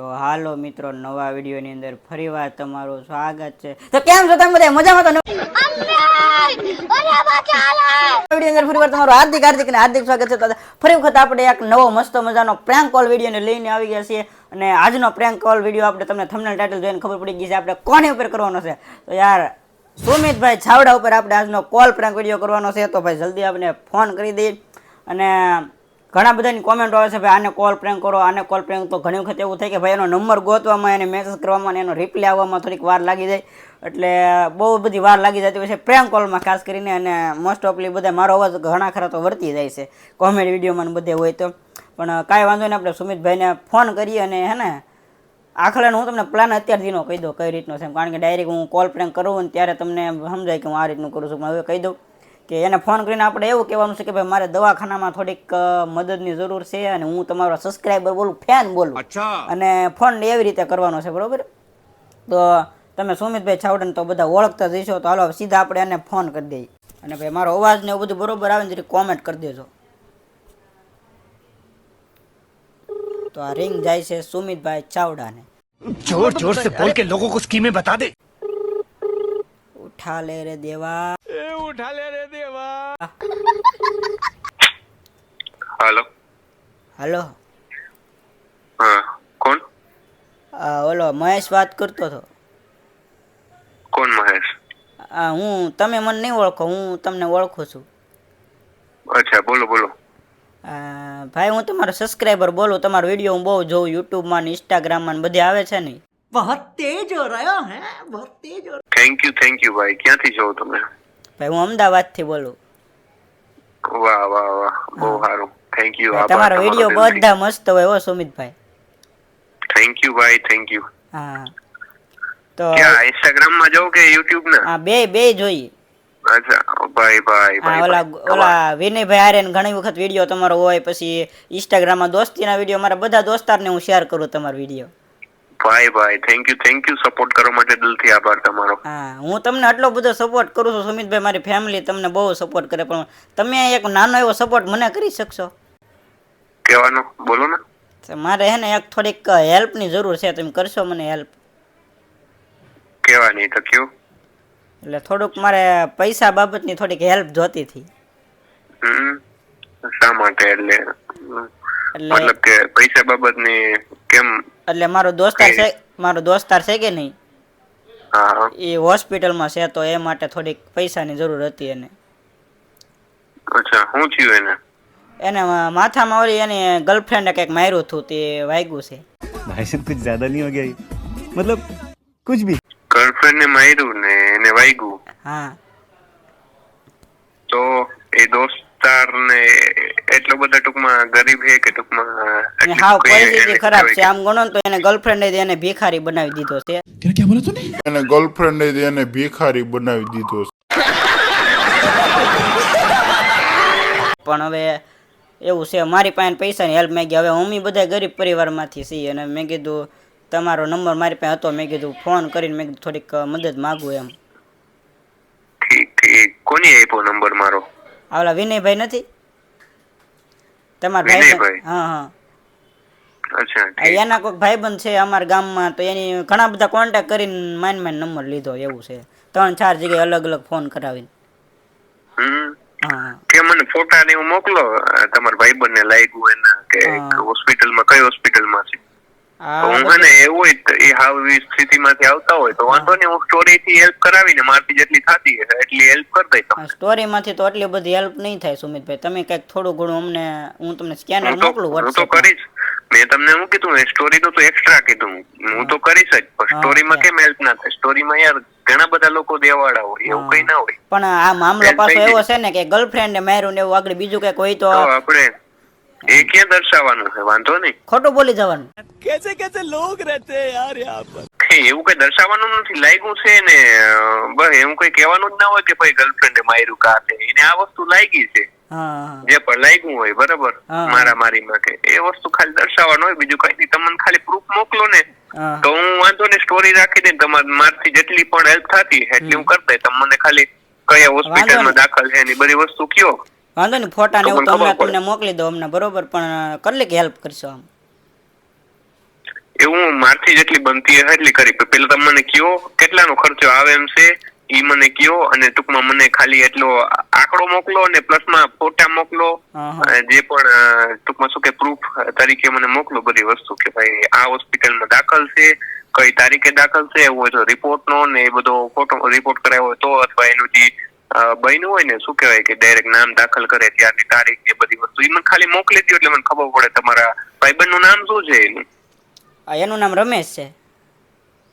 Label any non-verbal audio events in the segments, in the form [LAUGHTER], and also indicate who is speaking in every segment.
Speaker 1: તો હાલો મિત્રો, નવા વિડીયોની અંદર ફરીવાર તમારું સ્વાગત છે. તો કેમ છો તમે બધા? મજામાં તો વીડિયો તમારું હાર્દિક હાર્દિક ને હાર્દિક સ્વાગત છે. ફરી વખત આપણે એક નવો મસ્ત મજાનો પ્રેન્ક કોલ વિડીયોને લઈને આવી ગયા છીએ. અને આજનો પ્રેન્ક કોલ વીડિયો આપણે તમને થંબનેલ ટાઇટલ જોઈને ખબર પડી ગઈ છે, આપણે કોને ઉપર કરવાનો છે? તો યાર, સુમિતભાઈ છાવડા ઉપર આપણે આજનો કોલ પ્રેન્ક વીડિયો કરવાનો છે. તો ભાઈ જલ્દી આપણે ફોન કરી દઈએ અને ઘણા બધાની કોમેન્ટ આવે છે, ભાઈ, આને કોલ પ્રેન્ક કરો, આને કોલ પ્રેન્ક તો ઘણી વખત એવું થાય કે, ભાઈ, એનો નંબર ગોતવામાં એને મેસેજ કરવામાં એનો રિપ્લાય આવવામાં થોડીક વાર લાગી જાય. એટલે બહુ બધી વાર લાગી જતી હોય છે પ્રેન્ક કોલમાં ખાસ કરીને, અને મોસ્ટ ઓફલી બધા મારો અવાજ ઘણા ખરા તો વર્તી જાય છે કોમેડી વિડીયોમાં બધે હોય તો. પણ કાંઈ વાંધો નહીં, આપણે સુમિતભાઈને ફોન કરીએ અને હે ને આખરે હું તમને પ્લાન અત્યારથીનો કહી દઉં, કઈ રીતનો છે. કારણ કે ડાયરેક્ટ હું કોલ પ્રેન્ક કરું ને ત્યારે તમને સમજાય કે હું આ રીતનું કરું છું. હવે કહી દઉં કે એને ફોન કરીને આપણે એવું કહેવાનું છે કે ભાઈ મારે દવાખાનામાં થોડીક મદદની જરૂર છે અને હું તમારો સબસ્ક્રાઇબર બોલું ફેન બોલું. અને ફોન એવી રીતે કરવાનો છે બરોબર? તો તમે સુમિતભાઈ છાવડન તો બધા ઓળખતા જઈશો તો હાલો સીધા આપણે એને ફોન કરી દઈએ. અને ભાઈ મારો અવાજ ને એવું બધું બરોબર આવે ને જરી કોમેન્ટ કરી દેજો. તો આ રિંગ જાય છે સુમિતભાઈ ચાવડાને
Speaker 2: જોર જોર સે બોલ કે લોકો કો સ્કીમે બતા દે.
Speaker 1: ઉઠા લે રે દેવા.
Speaker 2: એ ઉઠા લે
Speaker 3: રે
Speaker 1: હલો. કોણ? ઓલો મહેશ વાત કરતો હતો.
Speaker 3: કોણ
Speaker 1: મહેશ? હું તમે મને નહીં ઓળખો હું તમને ઓળખું છું.
Speaker 3: અચ્છા બોલો
Speaker 1: બોલો. ભાઈ હું તમારો સબસ્ક્રાઈબર બોલું તમારો વીડિયો હું બહુ જોઉં યુટ્યુબમાં ને ઇન્સ્ટાગ્રામમાં ને બધે આવે છે ને.
Speaker 3: બહુત તેજ રહ્યો હે બહુત તેજ થેન્ક યુ થેન્ક યુ ભાઈ. ક્યાંથી જોઉં તમે
Speaker 1: ભાઈ હું અમદાવાદથી બોલું.
Speaker 3: વાહ વાહ વાહ. બહુ સારું. થેન્ક યુ
Speaker 1: તમારો વીડિયો બધા મસ્ત હોય હો સુમિતભાઈ.
Speaker 3: થેન્ક યુ ભાઈ થેન્ક યુ
Speaker 1: હા. તો
Speaker 3: ક્યાં ઇન્સ્ટાગ્રામમાં જોઉં કે યુટ્યુબ ના?
Speaker 1: હા બે બે જોઈએ.
Speaker 3: અચ્છા ભાઈ ભાઈ
Speaker 1: હા ઓલા ઓલા વિનયભાઈ હારે ઘણી વખત વિડિયો તમારો હોય પછી ઇન્સ્ટાગ્રામમાં દોસ્તીના વીડિયો મારા બધા દોસ્તારને હું શેર કરું તમારો વીડિયો.
Speaker 3: ભાઈ ભાઈ thank you thank you support કરવા માટે દિલથી આભાર તમારો.
Speaker 1: હા હું તમને આટલો બધો સપોર્ટ કરું છું સુમિતભાઈ મારી ફેમિલી તમને બહુ સપોર્ટ કરે પણ તમે એક નાનો એવો સપોર્ટ મને કરી શકશો?
Speaker 3: કહેવાનું? બોલો ને.
Speaker 1: મારે હે ને એક થોડીક હેલ્પની જરૂર છે તમે કરશો મને હેલ્પ
Speaker 3: કહેવાની તો કયો?
Speaker 1: એટલે થોડુંક મારે પૈસા બાબતની થોડીક હેલ્પ જોતી હતી.
Speaker 3: શા માટે એટલે?
Speaker 1: એટલે
Speaker 3: મતલબ કે પૈસા બાબતની કેમ
Speaker 1: એટલે મારો દોસ્તાર છે મારો દોસ્તાર છે કે નહીં? એ હોસ્પિટલમાં છે તો એ માટે થોડીક પૈસાની જરૂર હતી એને.
Speaker 3: અચ્છા શું થયું એને?
Speaker 1: એને માથામાં ઓલી એની ગર્લફ્રેન્ડે કંઈક માર્યું હતું તે વાગ્યું છે.
Speaker 4: ભાઈ સાહેબ કુછ જ્યાદા નહીં હો મતલબ કુછ ભી
Speaker 3: ગર્લફ્રેન્ડ માર્યું ને એને વાગ્યું.
Speaker 1: હા.
Speaker 3: તો એ દોસ્ત દોસ્તાર ને એટલો બધો ટૂંકમાં ગરીબ છે કે ટૂંકમાં કોઈ
Speaker 1: પરિસ્થિતિ ખરાબ છે. આમ ગણો તો એને ગર્લફ્રેન્ડે એને ભિખારી બનાવી દીધો છે.
Speaker 5: એને ગર્લફ્રેન્ડે એને ભિખારી બનાવી દીધો છે.
Speaker 1: પણ હવે એવું છે મારી પાસે પૈસાની હેલ્પ માંગી. હવે મમ્મી બધા ગરીબ પરિવારમાંથી છીએ અને મેં કીધું તમારો નંબર મારી પાસે હતો મેં કીધું ફોન કરીને મેં કીધું થોડીક મદદ માગું એમ.
Speaker 3: ઠીક ઠીક. કોની આપ્યો નંબર મારો?
Speaker 1: આવલા વિનયભાઈ નથી? તમારા ભાઈ હા હા. એના કોઈક ભાઈબંધ છે અમારા ગામમાં તો એની ઘણા બધા કોન્ટેક્ટ કરીને માઇન માઇન નંબર લીધો એવું છે. ત્રણ ચાર જગ્યાએ અલગ અલગ ફોન કરાવીને.
Speaker 3: કે મને ફોટા ને એવું મોકલો તમારા ભાઈબંધ ને લાગ્યું એના કે. હોસ્પિટલમાં કઈ હોસ્પિટલમાં છે? એવું હોય તો એ હાવ સ્થિતિમાંથી આવતા હોય તો વાંધો નહીં હું સ્ટોરી થી હેલ્પ કરાવીને મારથી જેટલી થતી હશે એટલી હેલ્પ કરી દઈશ તમને.
Speaker 1: સ્ટોરીમાંથી તો એટલી બધી હેલ્પ નહીં થાય સુમિતભાઈ. તમે કંઈક થોડું ઘણું અમને હું તમને સ્કેનર મોકલું
Speaker 3: હું તો કરીશ. મેં તમને હું કીધું? સ્ટોરી નું તો એક્સ્ટ્રા કીધું. હું તો કરીશ જ પણ સ્ટોરીમાં કેમ હેલ્પ ના થાય? સ્ટોરીમાં યાર ઘણા બધા લોકો દેવાડા હોય એવું કઈ ના હોય.
Speaker 1: પણ આ મામલો પાછો એવો છે ને કે ગર્લફ્રેન્ડ માર્યું ને એવું આગળ બીજું કઈ હોય તો
Speaker 3: તો આપણે એ ક્યાં દર્શાવવાનું છે વાંધો નહીં.
Speaker 1: ખોટું બોલી જવાનું.
Speaker 2: કેસે કેસે લોગ રહેતે યાર યહાં
Speaker 3: પર. એવું કઈ દર્શાવવાનું નથી લાગ્યું છે ને બસ એવું કઈ કહેવાનું જ ના હોય કે ભાઈ ગર્લફ્રેન્ડે માર્યું કાતે એને આ વસ્તુ લાગી છે. જે પણ લાગ્યું હોય બરાબર? મારા મારીમાં કે. એ વસ્તુ ખાલી દર્શાવવાનું હોય બીજું કઈ નહીં. તમને ખાલી પ્રૂફ મોકલો ને તો હું વાંધો ને સ્ટોરી રાખી દે તમારી મારથી જેટલી પણ હેલ્પ થતી એટલી હું કરતા તમને ખાલી કયા હોસ્પિટલમાં દાખલ છે એની બધી વસ્તુ કયો.
Speaker 1: વાંધો નહીં ફોટા ને એવું
Speaker 3: મને
Speaker 1: તમને તમને મોકલી દો અમને બરોબર? પણ કેટલીક હેલ્પ કરશો આમ.
Speaker 3: એવું મારથી જેટલી બનતી હશે એટલી કરી. પેલા તમે મને કયો કેટલાનો ખર્ચો આવે એમ છે ઈ મને કયો અને ટૂંકમાં મને ખાલી એટલો આંકડો મોકલો અને પ્લસમાં ફોટા મોકલો જે પણ ટૂંકમાં શું કે પ્રૂફ તરીકે મને મોકલો બધી વસ્તુ કે ભાઈ આ હોસ્પિટલમાં દાખલ છે કઈ તારીખે દાખલ છે એવું હોય તો રિપોર્ટ નો ને એ બધો ફોટો રિપોર્ટ કરાવ્યો હોય તો અથવા એનું જે બન્યું હોય ને શું કહેવાય કે ડાયરેક્ટ નામ દાખલ કરે ત્યારની તારીખ એ બધી વસ્તુ. એ મને ખાલી મોકલી દો એટલે મને ખબર પડે તમારા ભાઈબંધનું નામ શું છે એનું.
Speaker 1: આ એનું નામ રમેશ છે.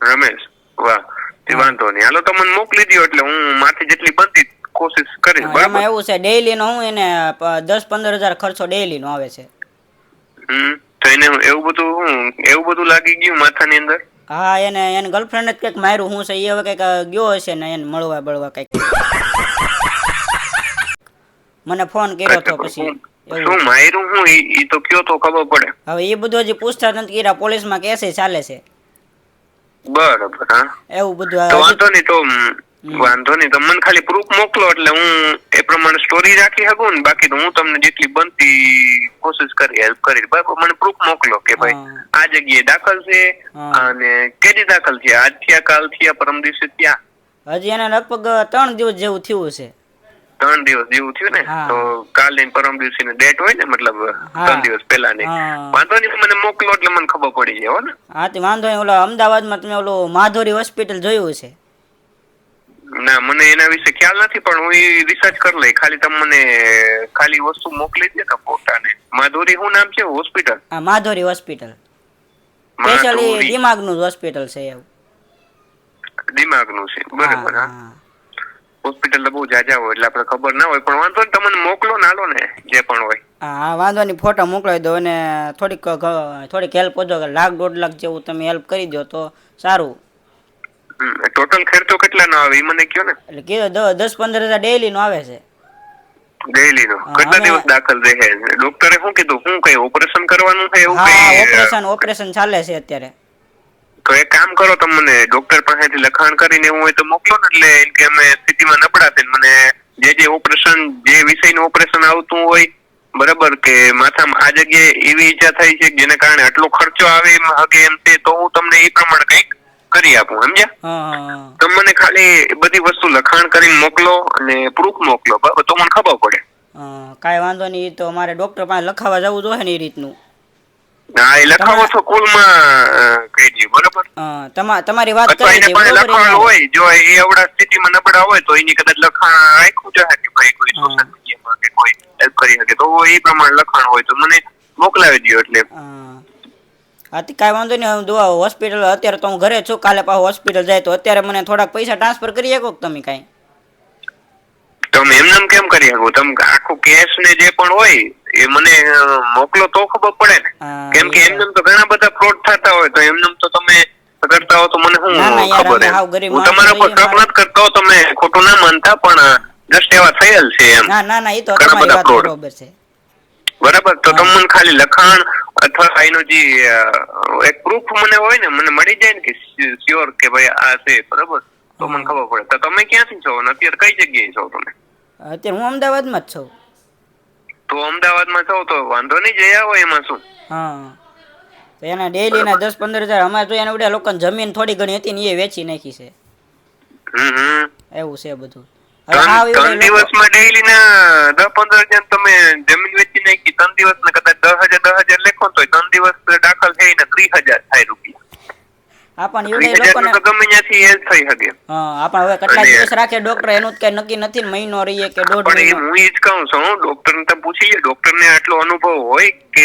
Speaker 3: રમેશ. વાહ તે વાંધો નહીં. હાલો તો મને મોકલી દો એટલે હું માથી જેટલી બનતી કોશિશ કરીશ
Speaker 1: એમાં
Speaker 3: બરાબર?
Speaker 1: એવું છે ડેઈલી નો હું એને દસ પંદર હજાર ખર્ચો ડેઈલી નો આવે છે.
Speaker 3: હમ તો એને એવું બધું એવું બધું લાગી ગયું માથાની અંદર?
Speaker 1: હા એને એને ગર્લફ્રેન્ડ જ કંઈક માર્યું હું છે એ હવે કંઈક ગયો હશે ને એને મળવા બળવા કંઈક. મને ફોન કર્યો તો પછી
Speaker 3: શું માયરું હું ઈ તો કયો તો ખબર પડે.
Speaker 1: હવે એ બધું હજી પૂછતા નથી કર્યા પોલીસમાં કેસે ચાલે છે.
Speaker 3: બરાબર હા.
Speaker 1: એવું બધું
Speaker 3: તો વાંધો નહીં તો વાંધો નહીં તો મને ખાલી પ્રૂફ મોકલો એટલે હું એ પ્રમાણે સ્ટોરી રાખી શકું ને? બાકી તો હું તમને જેટલી બનતી કોશિશ કરી હેલ્પ કરી બરાબર મને પ્રૂફ મોકલો કે ભાઈ. આ જગ્યાએ દાખલ છે અને કેદી દાખલ છે આજ થયા કાલ થયા પરમ દિવસે ત્યાં
Speaker 1: હજી એને લગભગ ત્રણ દિવસ જેવું થયું છે
Speaker 3: ત્રણ દિવસ જેવું થયું ને તો કાલે પરમ દિવસે ડેટ હોય ને મતલબ ત્રણ દિવસ પહેલા ની વાંધો નહીં મને મોકલો એટલે મને ખબર પડી જાય ને.
Speaker 1: હા તે વાંધો નહીં ઓલો અમદાવાદમાં તમે ઓલું માધુરી હોસ્પિટલ જોયું છે?
Speaker 3: ના મને એના વિશે ખ્યાલ નથી પણ હું રિસર્ચ કરી લઈ ખાલી તમે મને ખાલી વસ્તુ મોકલી દે ને પોતાને માધુરી શું નામ છે? હોસ્પિટલ?
Speaker 1: હા માધુરી હોસ્પિટલ. સ્પેશિયલી દિમાગનું હોસ્પિટલ છે એવું.
Speaker 3: દિમાગનું છે. બરાબર
Speaker 1: હા.
Speaker 3: હોસ્પિટલ તો બહુ જાજા હોય એટલે આપણે ખબર ના હોય પણ વાંધો નહીં તમને મોકલો ને હાલો ને જે પણ હોય.
Speaker 1: હા વાંધો નહીં ફોટો મોકલાવી દો અને થોડીક થોડીક હેલ્પ કરજો લાખ દોઢ લાખ જેવું તમે હેલ્પ કરી દો તો સારું.
Speaker 3: ટોટલ ખર્ચો કેટલા નો આવે એ મને કયો ને?
Speaker 1: એટલે કીધો દસ પંદર હજાર ડેઈલી નો આવે છે.
Speaker 3: ડેઈલી નો? કેટલા દિવસ દાખલ રહે ડોક્ટરે શું કીધું? શું કઈ ઓપરેશન કરવાનું છે એવું
Speaker 1: હા ઓપરેશન ઓપરેશન ચાલે છે અત્યારે.
Speaker 3: તો એક કામ કરો તમે મને ડોક્ટર પાસેથી લખાણ કરીને એવું હોય તો મોકલો ને એટલે એમ કે અમે સ્થિતિમાં નબળા છે મને જે જે ઓપરેશન જે વિષયનું ઓપરેશન આવતું હોય બરાબર કે માથામાં આ જગ્યાએ એવી ઈજા થઈ છે જેને કારણે આટલો ખર્ચો આવે એમ હગે એમ છે તો હું તમને એ પ્રમાણે કંઈક કરી આપું સમજ્યા? તમે મને ખાલી બધી વસ્તુ લખાણ કરીને મોકલો અને પ્રૂફ મોકલો બરાબર? તો મને ખબર પડે.
Speaker 1: કાંઈ વાંધો નહીં તો અમારે ડોક્ટર પાસે લખાવા જવું જોઈએ ને એ રીતનું.
Speaker 3: હા એ લખાવો છો સ્કૂલમાં કહી દઈએ બરાબર?
Speaker 1: તમારી વાત કરી
Speaker 3: એને
Speaker 1: હતી
Speaker 3: પાસે
Speaker 1: બરોબર
Speaker 3: લખાણ હોય જો એ અવડા સ્થિતિમાં નબળા હોય તો એની કદાચ લખાણ રાખ્યું છે કે ભાઈ કોઈ સોશિયલ મીડિયામાં કે કોઈ હેલ્પ કરી શકે તો એ પ્રમાણે લખાણ હોય તો મને મોકલાવી દો એટલે.
Speaker 1: હા હા તે કાંઈ વાંધો નહીં હું દુઆ હોસ્પિટલ અત્યારે તો હું ઘરે છું કાલે પાછું હોસ્પિટલ જાય તો અત્યારે મને થોડાક પૈસા ટ્રાન્સફર કરી શકો તમે કાંઈ?
Speaker 3: તમે એમને કેમ કરી શકો? તમે આખું કેસ ને જે પણ હોય એ મને મોકલો તો ખબર પડે ને. કેમ કે એમનેમ તો ઘણા બધા ફ્રોડ થતા હોય તો એમનેમ તો તમે કરતા હો તો મને શું ખબર એમ? હું તમારા પર
Speaker 1: શક
Speaker 3: નથી કરતો તમે ખોટું ના માનતા પણ જસ્ટ એવા થયેલ છે એમ.
Speaker 1: ના ના ના એ તો
Speaker 3: ઘણા
Speaker 1: તમારી
Speaker 3: બધા
Speaker 1: વાત બરોબર છે.
Speaker 3: બરાબર? તો તમને ખાલી લખાણ અથવા એનો જે એક પ્રૂફ મને હોય ને મને મળી જાય ને કે શ્યોર કે ભાઈ આ છે બરાબર? તો મને ખબર પડે. તો તમે ક્યાંથી છો? અને અત્યારે કઈ જગ્યાએ છો તમે?
Speaker 1: અત્યારે હું અમદાવાદમાં જ છું.
Speaker 3: તો અમદાવાદમાં છો તો વાંધો નહીં જઈ આવો એમાં શું?
Speaker 1: હા. તો એના ડેઈલી ના દસ પંદર હજાર અમારે તો એના બધા લોકોને જમીન થોડી ઘણી હતી ને એ વેચી નાખી છે. એવું છે બધું.
Speaker 3: ત્રણ દિવસમાં ડેઈલી ના દસ પંદર હજાર તમે જમીન વેચી નાખી ત્રણ દિવસ ને કદાચ દસ હજાર દસ હજાર લેખો તો ત્રણ દિવસ દાખલ થઈને ત્રીસ હજાર થાય રૂપિયા.
Speaker 1: હા પણ એવડે લોકોને
Speaker 3: ગમે ત્યાંથી એ થઈ શકે.
Speaker 1: હા આપણ હવે કેટલા દિવસ રાખે ડોક્ટર એનું કઈ નક્કી નથી મહિનો રહીએ કે દોઢ
Speaker 3: પણ
Speaker 1: મહિનો.
Speaker 3: હું ઈ જ કહું છું ડોક્ટર ને તો પૂછીએ ડોક્ટર ને આટલો અનુભવ હોય કે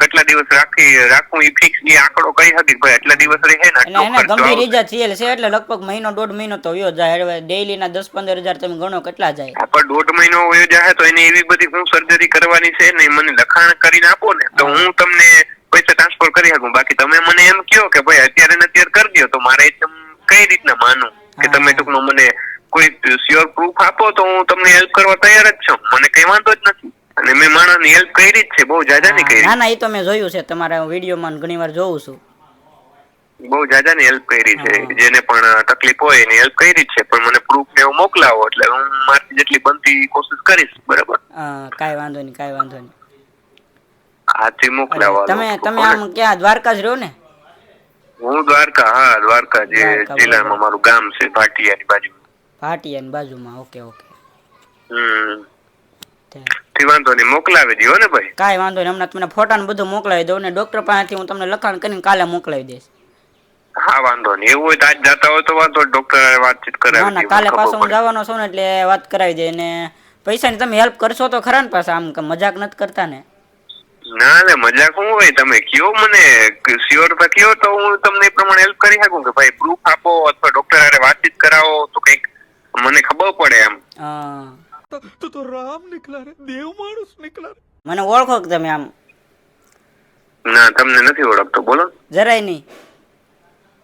Speaker 3: કેટલા દિવસ રાખી રાખવું એ ફિક્સ એ આંકડો કહી શકે ભાઈ આટલા દિવસ રહે ને આટલો
Speaker 1: એને ગંભીર ઈજા થયેલ છે એટલે લગભગ મહિનો દોઢ મહિનો તો વયો જાય. હવે ડેઈલી ના દસ પંદર હજાર તમે ગણો કેટલા જાય.
Speaker 3: પણ દોઢ મહિનો વયો જાય તો એને એવી બધી હું સર્જરી કરવાની છે ને મને લખાણ કરીને આપો ને તો હું તમને પૈસા ટ્રાન્સફર કરી શકું બાકી તમે મને એમ કયો કે ભાઈ અત્યારે ને અત્યારે કરી દો તો મારે એકદમ કઈ રીતના માનું કે તમે ટૂંકમાં મને કોઈ સ્યોર પ્રૂફ આપો તો હું તમને હેલ્પ કરવા તૈયાર જ છું. મને કઈ વાંધો જ નથી. અને મેં માણસની હેલ્પ કરી જ છે. બહુ જાજા ની કરી.
Speaker 1: ના ના એ તો મેં જોયું છે. તમારા વિડીયોમાં ઘણી વાર જોઉં છું.
Speaker 3: બહુ જાજાની હેલ્પ કરી છે. જેને પણ તકલીફ હોય એની હેલ્પ કરી છે. પણ મને પ્રૂફ ને એવું મોકલાવો એટલે હું મારી જેટલી બનતી કોશિશ કરીશ. બરાબર?
Speaker 1: કાંઈ વાંધો નહીં કાંઈ વાંધો નહીં.
Speaker 3: હાથી મોકલાવો
Speaker 1: તમે તમે આમ ક્યાં દ્વારકા જ રહો ને?
Speaker 3: હું દ્વારકા હા દ્વારકા જે જિલ્લામાં મારું ગામ છે ભાટિયાની બાજુ
Speaker 1: ભાટિયાની બાજુમાં ઓકે ઓકે.
Speaker 3: હમ. થી વાંધો નહીં મોકલાવી દો ને ભાઈ.
Speaker 1: કાંઈ વાંધો નહીં હમણાં તમને ફોટા ને બધું મોકલાવી દઉં ને ડૉક્ટર પાસેથી હું તમને લખાણ કરીને કાલે મોકલાવી દઈશ.
Speaker 3: હા વાંધો નહીં એવું હોય તો આજ જતા હોય તો વાંધો. ડોક્ટર વાતચીત કરાવી
Speaker 1: ના કાલે પાછો હું જવાનો છું ને એટલે વાત કરાવી દે ને પૈસાની તમે હેલ્પ કરશો તો ખરા ને પાછા આમ મજાક નથી કરતા ને.
Speaker 3: ના ના મજાક હું હોય. તમે કયો મને શ્યોરતા કયો તો હું તમને એ પ્રમાણે હેલ્પ કરી શકું કે ભાઈ પ્રૂફ આપો અથવા ડોક્ટર હારે વાતચીત કરાવો તો કંઈક મને ખબર પડે એમ.
Speaker 2: તો તો રામ નીકળા રે દેવ માણસ નીકળા
Speaker 1: મને ઓળખો કે તમે આમ?
Speaker 3: ના તમને નથી ઓળખતો. બોલો.
Speaker 1: જરાય નહીં.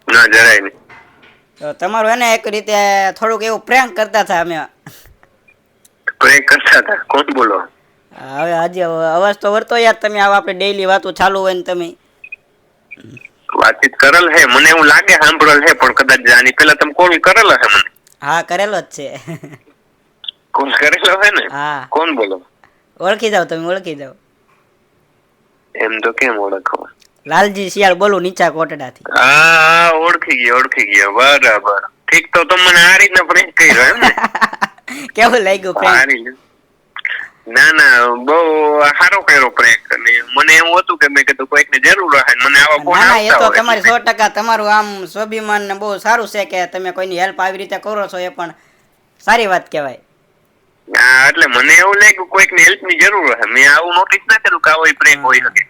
Speaker 3: ના જરાય નહીં.
Speaker 1: તો તમારું એને એક રીતે થોડુંક એવું પ્રેન્ક કરતા હતા અમે.
Speaker 3: પ્રેન્ક કરતા હતા? કોણ બોલો?
Speaker 1: હવે આજે અવાજ તો વર્તો યાર તમે આવા આપણે ડેઈલી વાતો ચાલુ હોય ને તમે.
Speaker 3: વાતચીત કરેલ હે મને એવું લાગે સાંભળેલ હે પણ કદાચ આની પેલા તમે કોલ કરેલો હે મને?
Speaker 1: હા કરેલો જ છે.
Speaker 3: કોલ કરેલો હે ને?
Speaker 1: હા.
Speaker 3: કોણ બોલો?
Speaker 1: ઓળખી જાવ તમે ઓળખી જાવ
Speaker 3: એમ તો કેમ ઓળખો?
Speaker 1: લાલજી શિયાળ બોલું નીચા કોટડાથી.
Speaker 3: હા હા ઓળખી ગયો ઓળખી ગયો બરાબર. ઠીક તો તમે મને આ રીતના પ્રેન્ક કર્યો એમ ને? [LAUGHS]
Speaker 1: કેવું લાગ્યું પ્રેન્ક.
Speaker 3: ના ના બહુ સારો કર્યો પ્રેક અને મને એવું હતું કે મેં કીધું કોઈકને જરૂર હશે મને આવા ફોન
Speaker 1: ના ના એ તો તમારી સો ટકા તમારું આમ સ્વાભિમાન ને બહુ સારું છે કે તમે કોઈની હેલ્પ આવી રીતે કરો છો એ પણ સારી વાત કહેવાય.
Speaker 3: હા એટલે મને એવું લાગ્યું કોઈકને હેલ્પની જરૂર હશે મેં આવું નોટિસ ના કર્યું કે આવો પ્રેક હોય શકે?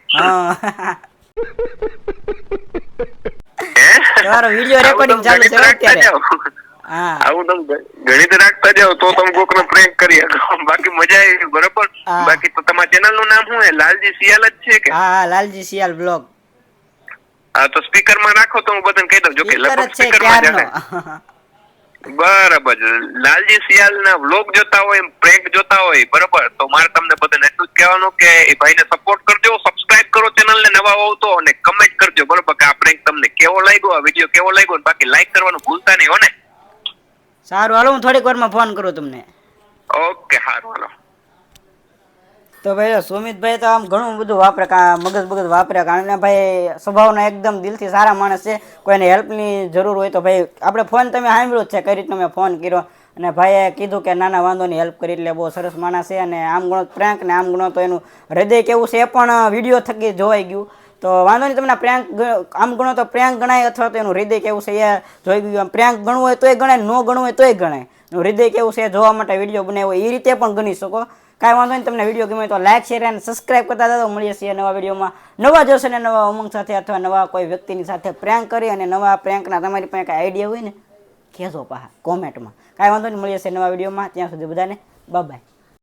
Speaker 1: તમારો
Speaker 3: વીડિયો રેકોર્ડિંગ
Speaker 1: ચાલુ છે અત્યારે.
Speaker 3: આવું તમે ગણિત રાખતા જાવ તો તમે કોક નો પ્રેન્ક કરી બાકી મજા આવી બરોબર? બાકી તો તમારા ચેનલનું નામ શું લાલજી સિયાલ જ છે કે?
Speaker 1: હા હા લાલજી સિયાલ બ્લોગ
Speaker 3: હા તો સ્પીકરમાં રાખો તો હું બધાને કહી દઉં. જો કે લગભગ સ્પીકરમાં
Speaker 1: ક્યારનો.
Speaker 3: બરાબર. લાલજી સિયાલ ના વ્લોગ જોતા હોય પ્રેન્ક જોતા હોય બરાબર? તો મારે તમને બધાને એટલું જ કહેવાનું કે એ ભાઈને સપોર્ટ કરજો સબસ્ક્રાઇબ કરો ચેનલ ને નવા હોવ તો અને કમેન્ટ કરજો. બરાબર? કે આ પ્રેન્ક તમને કેવો લાગ્યો આ વીડિયો કેવો લાગ્યો બાકી લાઈક કરવાનું ભૂલતા નહીં હો ને?
Speaker 1: સારું હાલો હું થોડીક વારમાં ફોન કરું તમને.
Speaker 3: ઓકે સારું હાલો.
Speaker 1: તો ભાઈ સુમિતભાઈ તો આમ ઘણું બધું વાપરે મગજ મગજ બગજ વાપરે કારણ કે ભાઈ સ્વભાવના એકદમ દિલથી સારા માણસ છે. કોઈને હેલ્પની જરૂર હોય તો ભાઈ આપણે ફોન તમે સાંભળ્યો જ છે કઈ રીતનો મેં ફોન કર્યો. અને ભાઈએ કીધું કે નાના વાંધો નહીં હેલ્પ કરી એટલે બહુ સરસ માણસ છે અને આમ ગણો પ્રેન્ક ને આમ ગણો તો એનું હૃદય કેવું છે એ પણ વીડિયો થકી જોવાઈ ગયું. તો વાંધો નહીં, તમને પ્રેન્ક આમ ગણો તો પ્રેન્ક ગણાય અથવા તો એનું હૃદય કેવું છે એ જોઈ ગયું. પ્રેન્ક ગણવું હોય તોય ગણાય, ન ગણવું હોય તોય ગણાય. હૃદય કેવું છે જોવા માટે વીડિયો બનાવ્યો એ રીતે પણ ગણી શકો. કાંઈ વાંધો નહીં, તમને વીડિયો ગમે તો લાઈક શેર અને સબસ્ક્રાઈબ કરતા જાઓ. મળીએ છીએ નવા વિડીયોમાં. નવા જોશે ને નવા ઉમંગ સાથે અથવા નવા કોઈ વ્યક્તિની સાથે પ્રેન્ક કરી અને નવા પ્રેન્કના તમારી પાસે કાંઈ આઈડિયા હોય ને, કહેજો પાહા કોમેન્ટમાં કાંઈ વાંધો નહીં, મળીએ છીએ નવા વિડીયોમાં. ત્યાં સુધી બધાને બાય